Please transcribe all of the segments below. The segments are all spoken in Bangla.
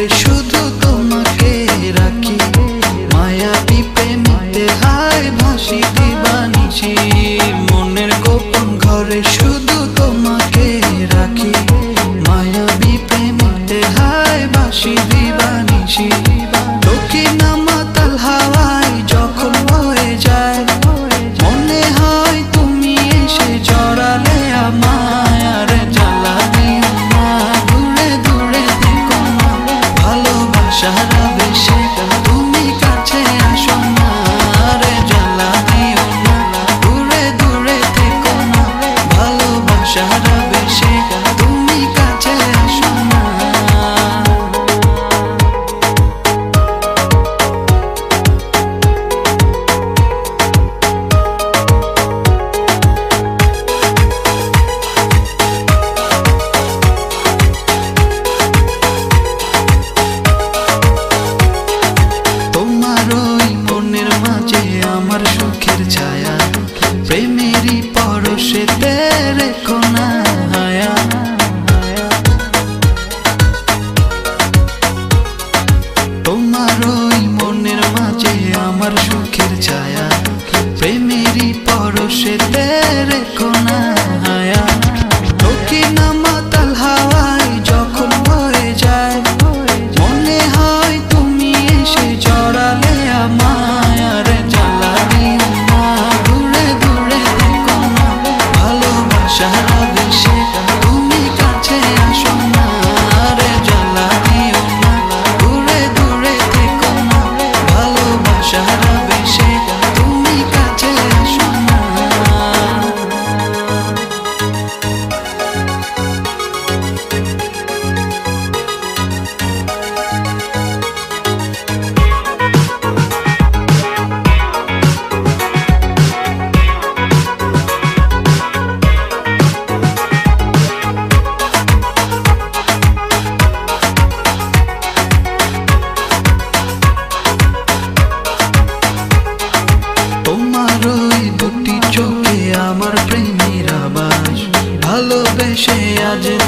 Beijo. চেহারা বেশি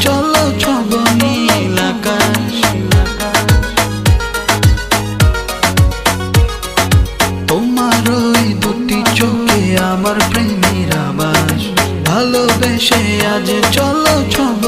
চলো ছব তোমার ওই দুটি আমার প্রেমীর আবাস ভালোবেসে আজ চলো ছব